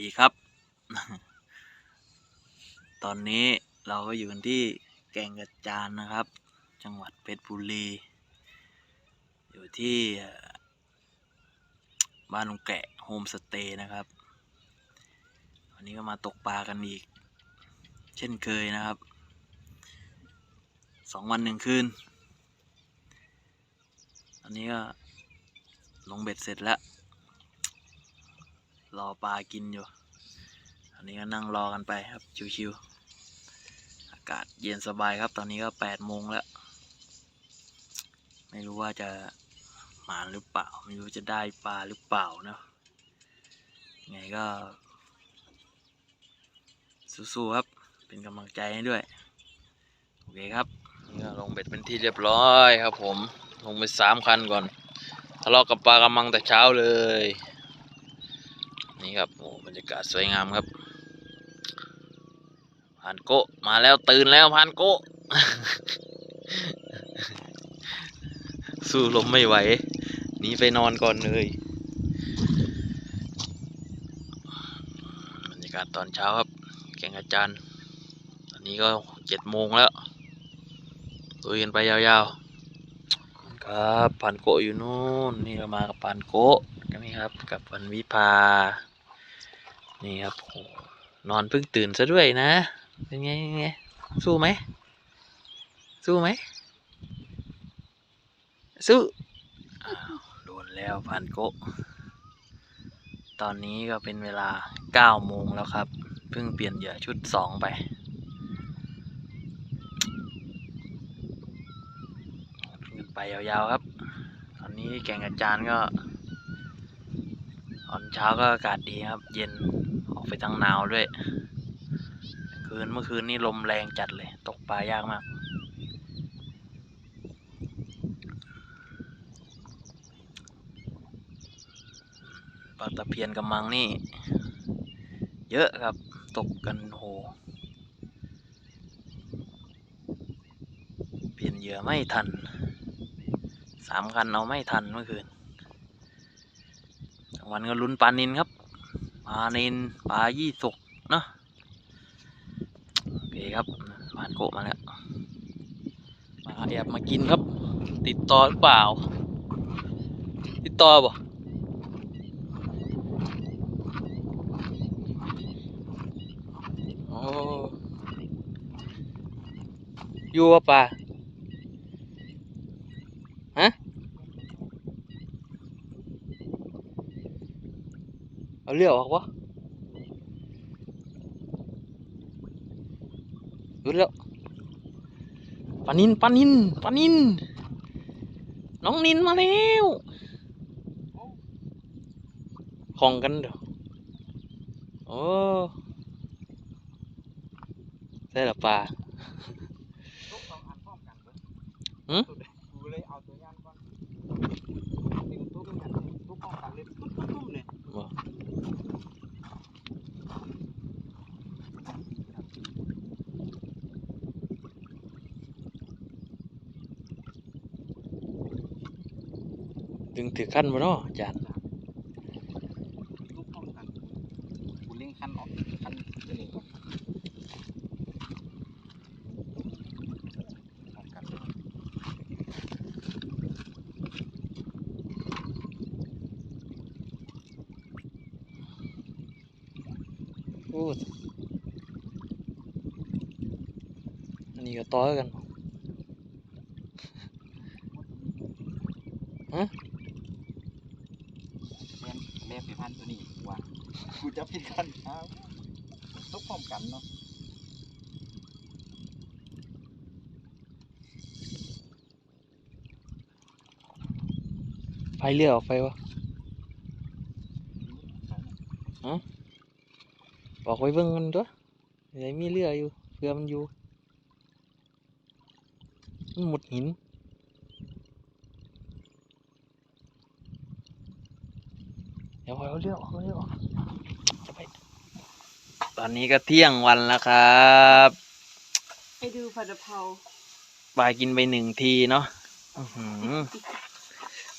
ดีครับ ตอนนี้เราก็อยู่กันที่แก่งกระจานนะครับ จังหวัดเพชรบุรี อยู่ที่บ้านลุงแกะโฮมสเตย์นะครับ วันนี้ก็มาตกปลากันอีก เช่นเคยนะครับ สองวันหนึ่งคืน อันนี้ก็ลงเบ็ดเสร็จแล้ว รอปลากินอยู่อันนี้ก็นั่งรอกันไปครับ ชิวๆอากาศเย็นสบายครับ ตอนนี้ก็แปดโมงแล้ว ไม่รู้ว่าจะหมานหรือเปล่า ไม่รู้จะได้ปลาหรือเปล่าเนาะไงก็ สู้ๆครับ เป็นกำลังใจให้ด้วย โอเคครับนี่ก็ลงเบ็ดเป็นที่เรียบร้อยครับผม ลงไปสามคันก่อนทะเลาะกับปลากระมังแต่เช้าเลย นี่ครับโอ้บรรยากาศสวยงามครับผ่านโกะมาแล้วตื่นแล้วผ่านโกะสู้ลมไม่ไหวหนีไปนอนก่อนเลยบรรยากาศตอนเช้าครับ แก่งอาจารย์ ตอนนี้ก็เจ็ดโมงแล้วลุยกันไปยาวๆครับผ่านโกอยู่นู่นนี่เรามากับผ่านโกกันนี่ครับ กับวันวิภา นี่ครับนอนเพิ่งตื่นซะด้วยนะ เป็นไงเป็นไงสู้ไหม สู้ไหม สู้อ้าวโดนแล้วผ่านโกตอนนี้ก็เป็นเวลาเก้าโมงแล้วครับ เพิ่งเปลี่ยนเหยื่อชุดสองไป ไปยาวๆครับ ตอนนี้แก่งอาจารย์ก็ตอนเช้าก็อากาศดีครับ เย็น ออกไปทางหนาวด้วย คืนเมื่อคืนนี่ลมแรงจัดเลย ตกปลายากมาก ปลาตะเพียนกำมังนี่ เยอะครับ ตกกันโห เปลี่ยนเหยื่อไม่ทัน สามคันเอาไม่ทันเมื่อคืนวันก็ลุ้นปลานินครับ ปลานินปลายี่สกเนาะโอเคครับผ่านโกมาแล้วมาแอบมากินครับ ติดต่อหรือเปล่า ติดต่อบ่โอ้อยู่ว่าปลา ฮะ เอาเรียกออกวะรู้แล้วปานินปานินปานิน น้องนินมาแล้วของกันเดี๋ยวโอ้ใช่หรอปลาทุกสองอันพร้อมกันเบิดหืม กูเลยเอาตัวย่างก่อนดึงทุกอย่างทุกพร้อมกันเลยตุ้มตุ้มๆเลย ดึ งถือขั้นมาเนาะอาจารย์ทุกพร้อมกันกูเล่งคันออกคันจะหลวก่อนพร้อมกันโอ้อันนี้ก็ต่อกัน เล่นเล่นไปพันตัวนี้ว่ะกูจะผิดคันอ้าวทุ กันเนาะไฟเรือออกไฟวะฮะบอกไว้เบิ่งมันตัวไหนมีเรืออยู่เพื่อมันอยู่มันหมุดหินเดี๋ยวเอาเรือออกเอาเรือออกจะไปต อนนี้ก็เที่ยงวันแล้วครับไปดูผัดกะเพราปลากินไปหนึ่งทีเนาะอื้อหือ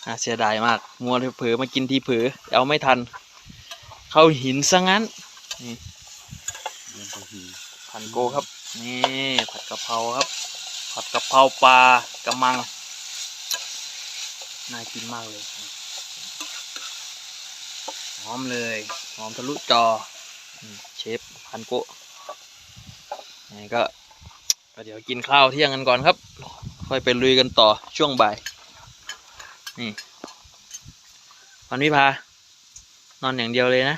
น่าเสียดายมากมัวเผลอมากินทีเผลอเอาไม่ทัน เข้าหินซะงั้นเรียนไปหีพันโกครับ นี่ผัดกะเพราครับ ผัดกะเพราปลากระมัง น่ากินมากเลย หอมเลย หอมทะลุจออืม เชฟพันโกะนี่ก็ก็เดี๋ยวกินข้าวเที่ยงกันก่อนครับ ค่อยไปลุยกันต่อช่วงบ่าย นี่พันวิพานอนอย่างเดียวเลยนะ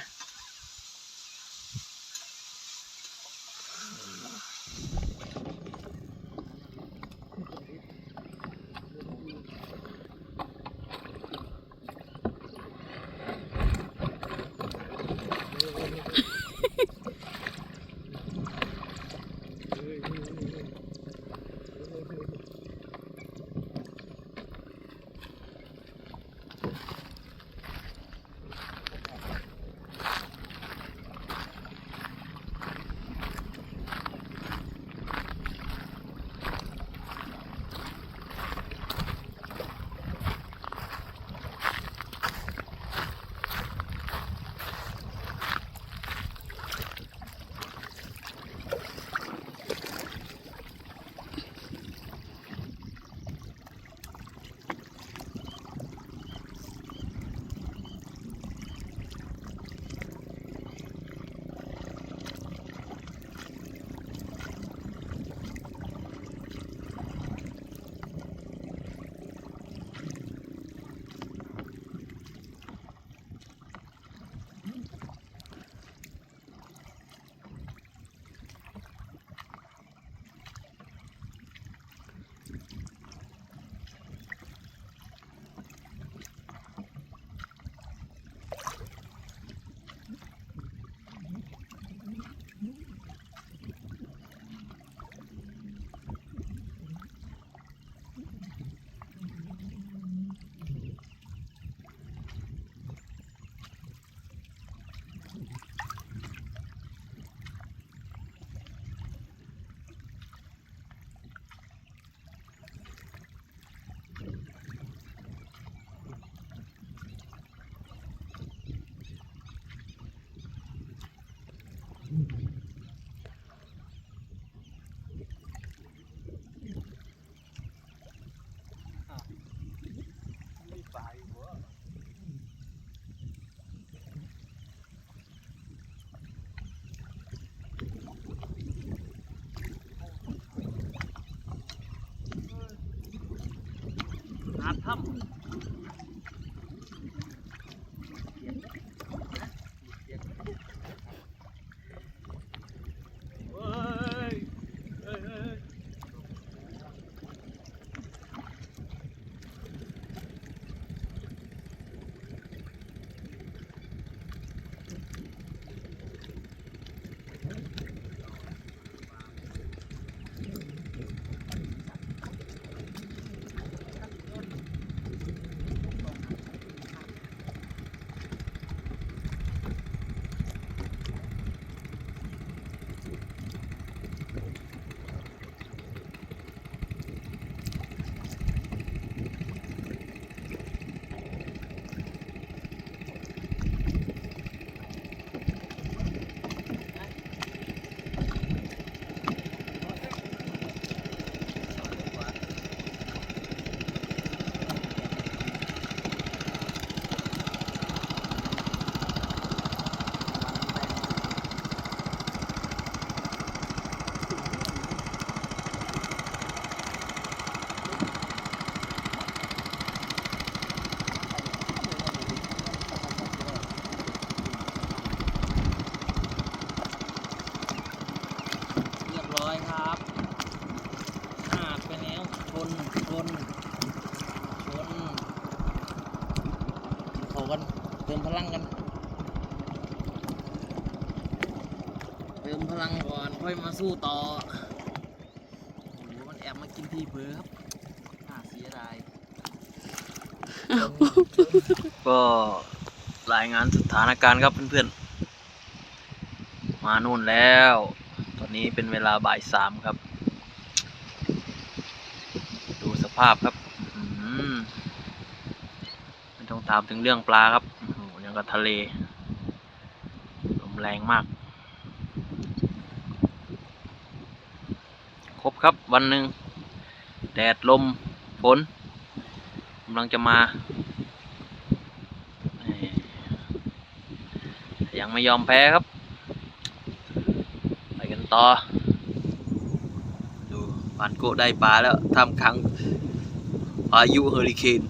หาถ้ำเรียบร้อยครับอาดไปแล้วชนชนชนเขากัน เติมพลังกัน เติมพลังก่อน ค่อย มาสู้ต่อโอ้โหมันแอบมากินทีเผลอครับน่าเสียดายก็รายงานสถานการณ์ครับเพื่อนๆ มานู่นแล้ว ตอนนี้เป็นเวลาบ่ายสามครับ ดูสภาพครับไม่ต้องถามถึงเรื่องปลาครับอ้โหยังกับทะเลลมแรงมาก ครับวันหนึ่งแดดลมฝนกำลังจะมา ยังไม่ยอมแพ้ครับ ไปกันต่อ ดูปานโกได้ปลาแล้วทำครั้งพายุเฮอริเคน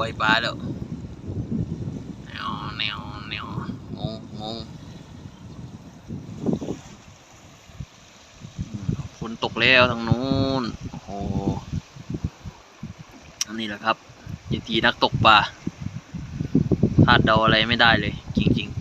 เอ้าปล่อยปลาแล้วแนวแนวแนวงงงงฝนตกแล้วทางนู้นโอ้โหอันนี้แหละครับยิทีนักตกปลาคาดเดาอะไรไม่ได้เลย จริง ๆ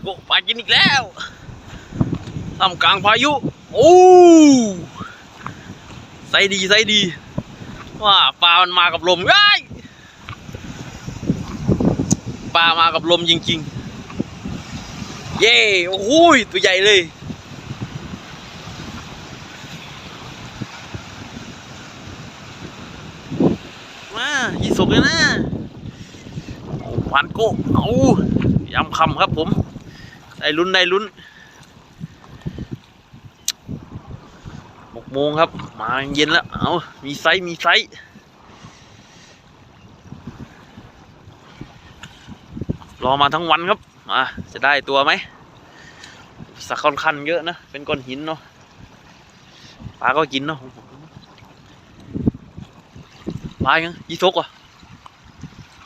มันก็ปลากินอีกแล้วทำกลางพายุ โอ้ใส่ดีใส่ดี ว่าปลามันมากับลมไอ้ยปลามากับลมจริงๆ เย้โอ้โหยตัวใหญ่เลย มายี่สกเลยนะเอานโก้เอายำคำครับผม ได้ลุ้นได้ลุ้นหกโมงครับ มาเย็นแล้ว เอามีไซส์มีไซส์รอมาทั้งวันครับ มา จะได้ตัวไหมสักค่อนคันเยอะนะ เป็นก้อนหินเนาะปลาก็กินเนาะปลายังยี่สกอะ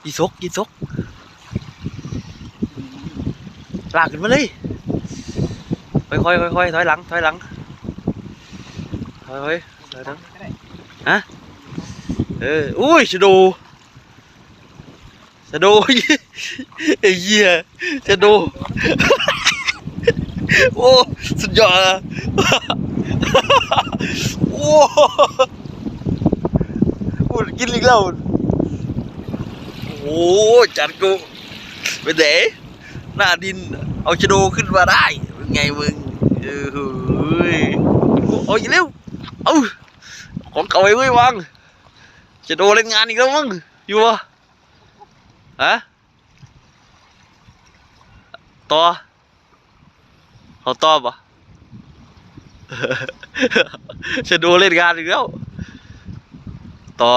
ยี่สกยี่สก ลากขึ้นมาเลยค่อยๆค่อยๆถอยหลังถอยหลังถอยๆถอยหลังก็ได้เอออุ้ยชะโดชะดไอ้เหี้ยชะโดโอ้สุดยอดอะโอ้โอ้กินอีกแล้วโอ้จัดกูไปเด๋ หน้าดิน เอาชะโดขึ้นมาได้เป็นไงมึงเออเฮ้ยเอาอีกแล้วเอาของเก่าไอ้เว้ยวางจะโดเล่นงานอีกแล้วมั้งอยู่วะฮะต่อเอาต่อปะจะโดเล่นงานอีกแล้วต่อ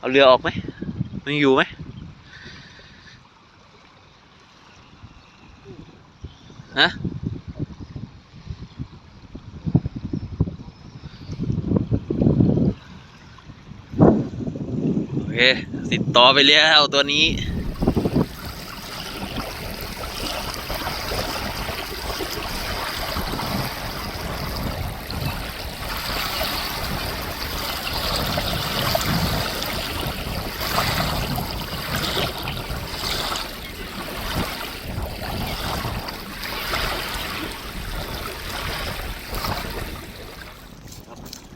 เอาเรือออกไหมมันอยู่ไหมฮะโอเคติดต่อไปแล้วตัวนี้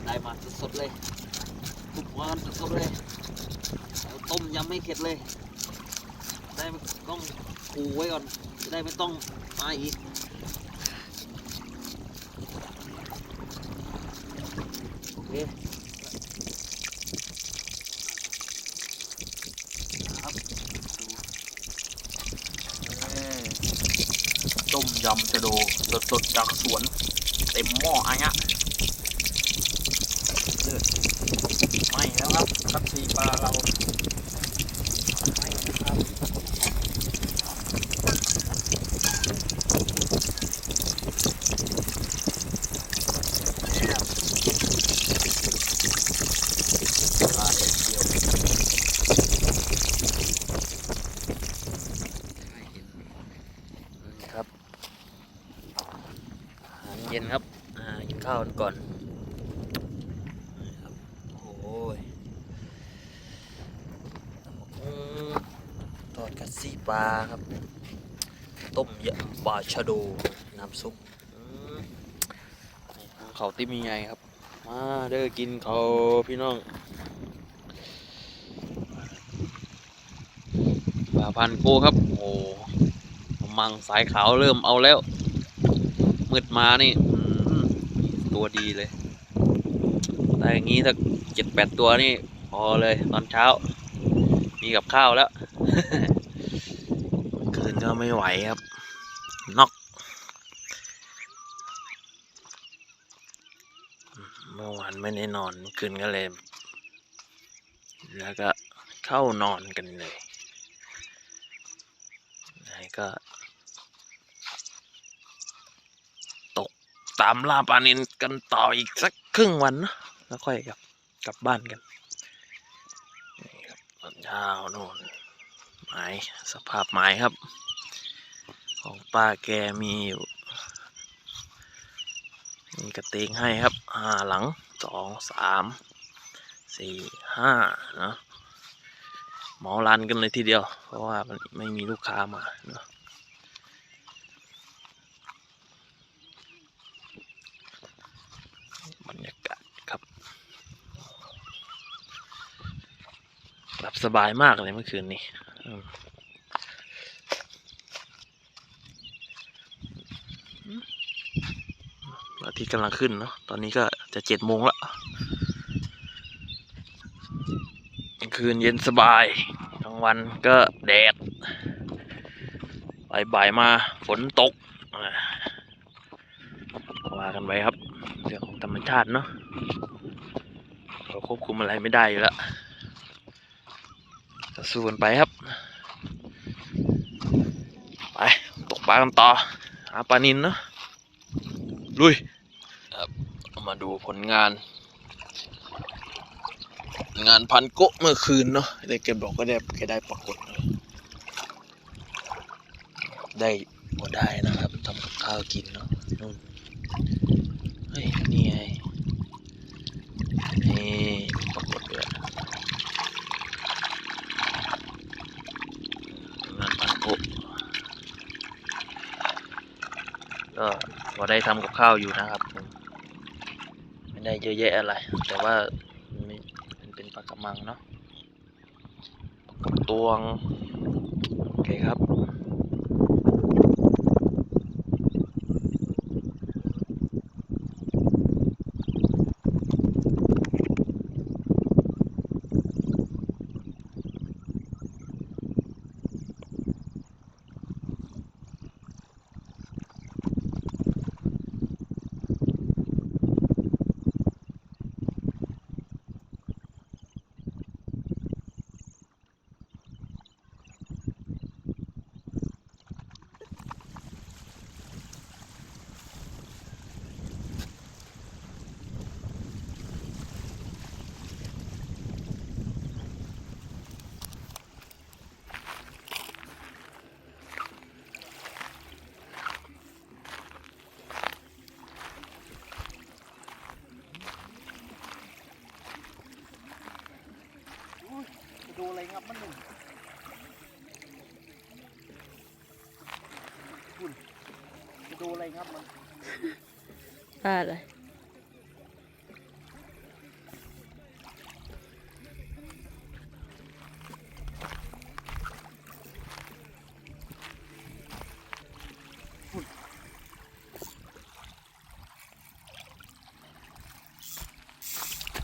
ได้มาสดๆเลยทุกวันสดๆเลยแล้วต้มยำไม่เข็ดเลย ได้ไม่ต้องคูไว้ก่อน จะได้ไม่ ต้องมาอีกโอเคครับดูเอ้ยต้มยำชะโดสดๆจากสวน เต็มหม้ออันเนี้ยไม่แล้วครับคัตซีปลาเราไม่นะครับปลาเด็ดเดียวครับอาหารเย็นครับอ่ากินข้าวกันก่อน โอ้ยอืมทอดกัดซีปลาครับ ต้มยำปลา ชะโดน้ำซุปอืมนี่เขาวติมีไงครับ มาเด้อกินเขาวพี่น้องปลาพันโกครับ โอ้มังสายขาวเริ่มเอาแล้ว มืดมานี่อืมตัวดีเลย แต่อย่างนี้ถ้าเจ็ดแปดตัวนี่พอเลยตอนเช้า มีกับข้าวแล้ว คืนก็ไม่ไหวครับนอก เมื่อวานไม่ได้นอนคืนก็เลย แล้วก็เข้านอนกันเลยไหนก็ ตกตามลาปลานินกันต่ออีกสักครึ่งวันนะแล้วค่อยกลับกลับบ้านกันนี่ครับตอนเช้าโน่นไม้สภาพไม้ครับ ของป้าแกมีอยู่ มีกระเตงให้ครับห้าหลังสองสามสี่ห้าเนะหมารันกันเลยทีเดียว เพราะว่ามันไม่มีลูกค้ามาเนอะบรรยากาศครับหลับสบายมากเลยเมื่อคืนนี้ อาทิตย์กำลังขึ้นเนาะตอนนี้ก็จะเจ็ดโมงละกลางคืนเย็นสบายกลางวันก็แดดบ่ายๆมาฝนตกอ่าว่ากันไปครับเรื่องของธรรมชาติเนาะเราควบคุมอะไรไม่ได้อยู่แล้วสู้กันไปครับ ไป ตกปลากันต่อหาปลานินเนาะลุย มาดูผลงาน งานพันโกะเมื่อคืนเนาะได้เก็บดอกก็ได้แกได้ปรากฏเลยได้บ่ได้นะครับทำกับข้าวกินเนาะนู่นเฮ้ยนี่ไงนี่ปรากฏด้วยงานพันโกะก็พอได้ทำกับข้าวอยู่นะครับ ไม่ได้เยอะแยะอะไร แต่ว่ามันเป็นปลากระมังเนาะตวง โอเคครับ จะดูอะไรงับมันปลาอะไร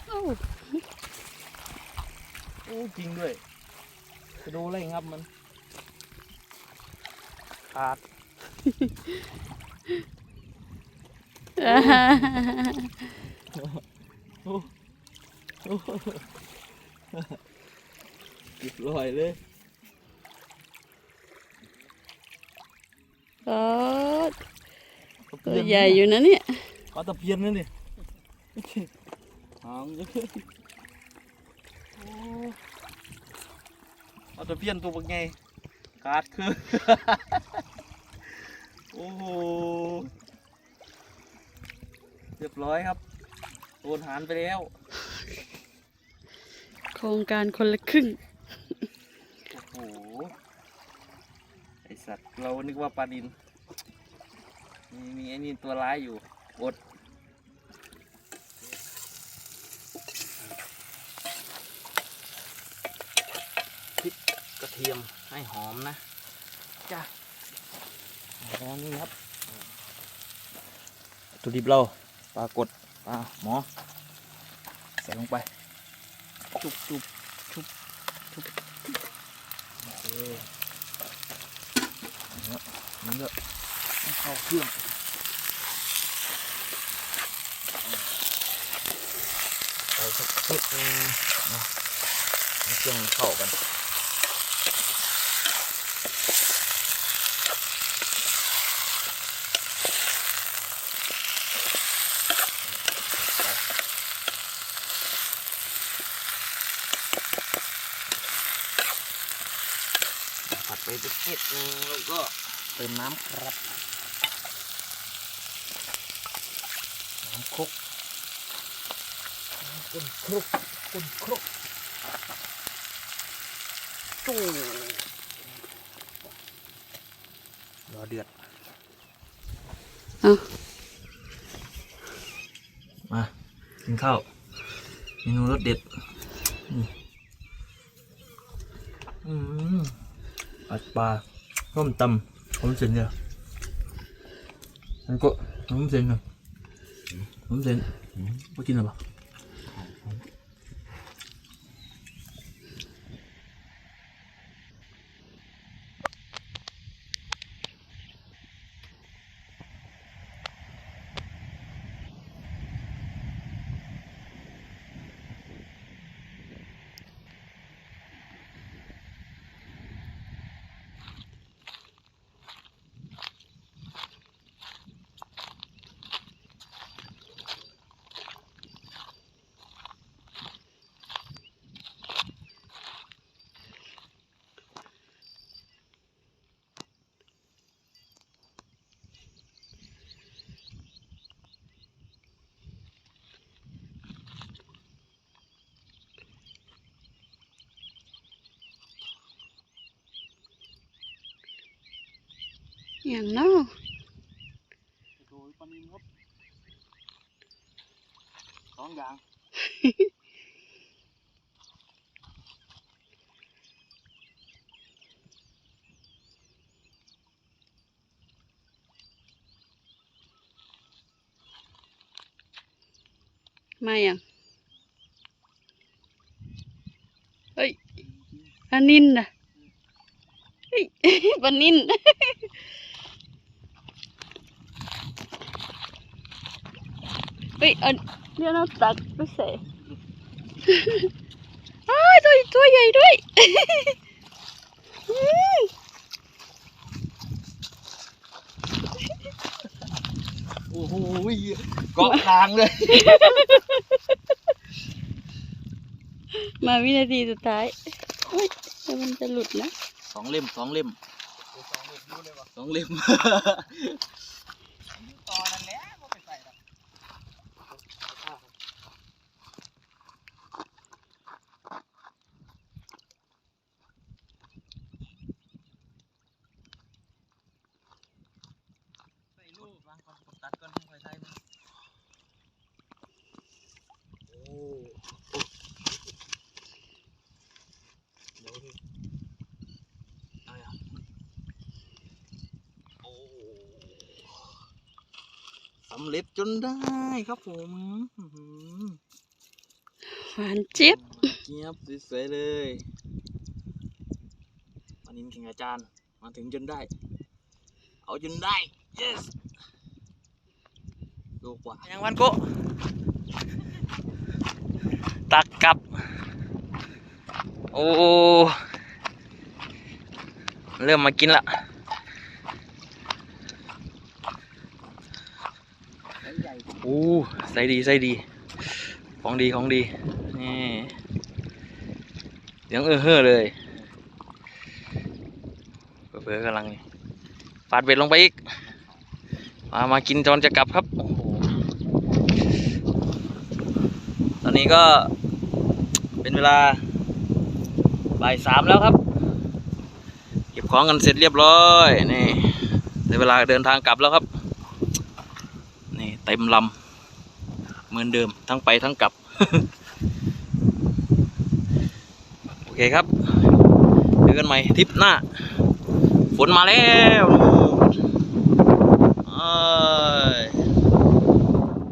โอ้โอ้จริงด้วยจะดูอะไรงับมันขาด อ่าฮ่าโอ้โอ้เรียบร้อยเลยโอ้ตัวใหญ่อยู่นะเนี่ยปลาตะเพียนนั่นนี่หางเยโอ้ปลาตะเพียนตัวเป็นไงขาดคือ โอ้โห เรียบร้อยครับโดนหารไปแล้ว โครงการคนละครึ่ง โอ้โห ไอสัตว์เรานึกว่าปลาดิน มีมีไอ้นี่ตัวร้ายอยู่ อด พริกกระเทียมให้หอมนะ จ้าแล้วนี่ครับวัตถุดิบเรา ปลากดปลาหมอ ใส่ลงไปจุบจุบชุบชุบโอเคนี่นี่ก็ให้เข้าเครื่องใส่สักนิดนึงนะเครื่องเข้ากันผัดไปสัก นิดนึงแล้วก็เติมน้ำครับ น้ำคลุกน้ำก้นคลุกก้นคลุกจู้รอเดือดเอามากินข้าวเมนูรสเด็ดนี่อืม อัดปลาต้มตำผมเส้นเนี่ยมันก็ผมเส้นนะผมเส้นไม่กินหรอปะ อย่างเนอกโดยปลานินครับสองอย่างมาอย่างเฮ้ยปลานินนะเฮ้ยปลานิน เฮ้ยอันเดี๋ยวเราตักไปใส่อ้าวตัวตัวใหญ่ด้วยอืมโอ้โหเกาะกลางเลย มาวินาทีสุดท้ายเฮ้ยเดี๋ยวมันจะหลุดนะ สองเล่มสองเล่มสองเล่มดูเลยวะ สองเล่ม ตอนนั้นแหละก็ไปใส่ละำเร็จจนได้ครับผมอื้อหือหวานเจี๊ยบเจี๊ยบสวยๆเลยวันนี้แข่งอาจารย์มาถึงจนได้ เอาจนได้ yes โลกว่ายังวันโกะตักกลับ โอ้ เริ่มมากินละ ใหญ่ โอ้ใส่ดีใส่ดี ของดีของดี นี่เสียังเออเฮ้อเลยเผื่อกำลังปาดเบ็ดลงไปอีก มามากินจนจะกลับครับ ตอนนี้ก็เป็นเวลาบ่ายสามแล้วครับ เก็บของกันเสร็จเรียบร้อย นี่ในเวลาเดินทางกลับแล้วครับ ต็มลำเหมือนเดิมทั้งไปทั้งกลับ โอเคครับ เจอกันใหม่ทริปหน้า ฝนมาแล้ว